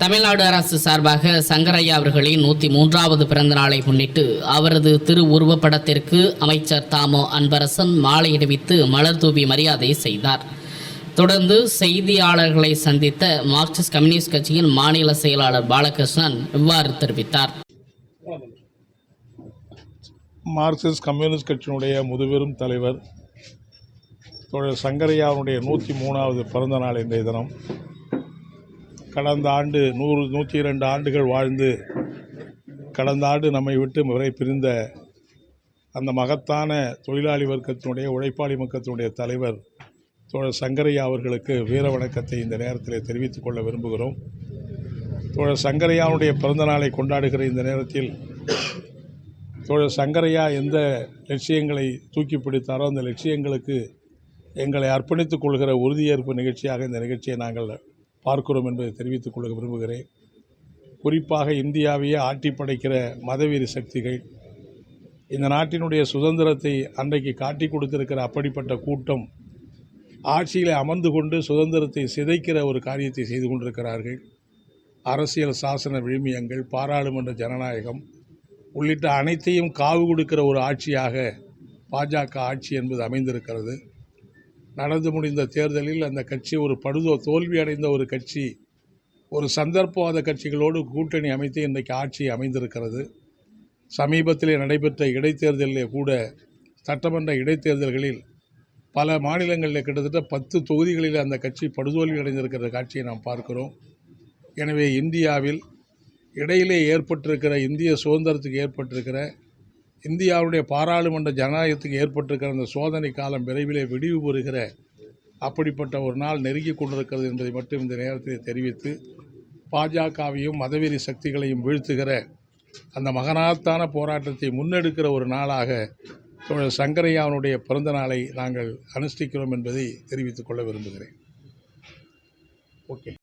தமிழ்நாடு அரசு சார்பாக சங்கரையா அவர்களின் நூற்றி மூன்றாவது பிறந்த நாளை முன்னிட்டு அவரது திரு உருவப்படத்திற்கு அமைச்சர் தாமோ அன்பரசன் மாலை மலர் தூவி மரியாதை செய்தார். தொடர்ந்து செய்தியாளர்களை சந்தித்த மார்க்சிஸ்ட் கம்யூனிஸ்ட் கட்சியின் மாநில செயலாளர் பாலகிருஷ்ணன் இவ்வாறு தெரிவித்தார். மார்க்சிஸ்ட் கம்யூனிஸ்ட் கட்சியினுடைய முதுபெரும் தலைவர் சங்கரையாவுடைய நூற்றி மூணாவது பிறந்த நாள் இன்றைய தினம். கடந்த ஆண்டு நூறு நூற்றி இரண்டு ஆண்டுகள் வாழ்ந்து கடந்த ஆண்டு நம்மை விட்டு வரை பிரிந்த அந்த மகத்தான தொழிலாளி வர்க்கத்தினுடைய உழைப்பாளி மக்கத்தினுடைய தலைவர் தோழர் சங்கரையா அவர்களுக்கு வீர வணக்கத்தை இந்த நேரத்தில் தெரிவித்துக் கொள்ள விரும்புகிறோம். தோழர் சங்கரையாவுடைய பிறந்த நாளை கொண்டாடுகிற இந்த நேரத்தில் தோழர் சங்கரையா எந்த லட்சியங்களை தூக்கி பிடித்தாரோ அந்த லட்சியங்களுக்கு எங்களை அர்ப்பணித்துக் கொள்கிற உறுதியேற்பு நிகழ்ச்சியாக இந்த நிகழ்ச்சியை நாங்கள் பார்க்கிறோம் என்பதை தெரிவித்துக் கொள்ள விரும்புகிறேன். குறிப்பாக இந்தியாவையே ஆட்டி படைக்கிற மதவெறி சக்திகள் இந்த நாட்டினுடைய சுதந்திரத்தை அன்றைக்கு காட்டி கொடுத்திருக்கிற அப்படிப்பட்ட கூட்டம் ஆட்சியில் அமர்ந்து கொண்டு சுதந்திரத்தை சிதைக்கிற ஒரு காரியத்தை செய்து கொண்டிருக்கிறார்கள். அரசியல் சாசன விழுமியங்கள் பாராளுமன்ற ஜனநாயகம் உள்ளிட்ட அனைத்தையும் காவு கொடுக்கிற ஒரு ஆட்சியாக பாஜக ஆட்சி என்பது அமைந்திருக்கிறது. நடந்து முடிந்த தேர்தலில் அந்த கட்சி ஒரு படுதோ தோல்வி அடைந்த ஒரு கட்சி ஒரு சந்தர்ப்பவாத கட்சிகளோடு கூட்டணி அமைத்து இன்றைக்கு ஆட்சி அமைந்திருக்கிறது. சமீபத்திலே நடைபெற்ற இடைத்தேர்தலிலே கூட சட்டமன்ற இடைத்தேர்தல்களில் பல மாநிலங்களில் கிட்டத்தட்ட பத்து தொகுதிகளில் அந்த கட்சி படுதோல்வி அடைந்திருக்கிற காட்சியை நாம் பார்க்கிறோம். எனவே இந்தியாவில் இடையிலே ஏற்பட்டிருக்கிற இந்திய சுதந்திரத்துக்கு ஏற்பட்டிருக்கிற இந்தியாவுடைய பாராளுமன்ற ஜனநாயகத்துக்கு ஏற்பட்டிருக்கிற அந்த சோதனை காலம் விரைவிலே விடிவு பெறுகிற அப்படிப்பட்ட ஒரு நாள் நெருங்கி கொண்டிருக்கிறது என்பதை மட்டும் இந்த நேரத்தில் தெரிவித்து பாஜகவையும் மதவெறி சக்திகளையும் வீழ்த்துகிற அந்த மகனாத்தான போராட்டத்தை முன்னெடுக்கிற ஒரு நாளாக தோழர் சங்கரையாவனுடைய பிறந்த நாளை நாங்கள் அனுஷ்டிக்கிறோம் என்பதை தெரிவித்துக் கொள்ள விரும்புகிறேன். ஓகே.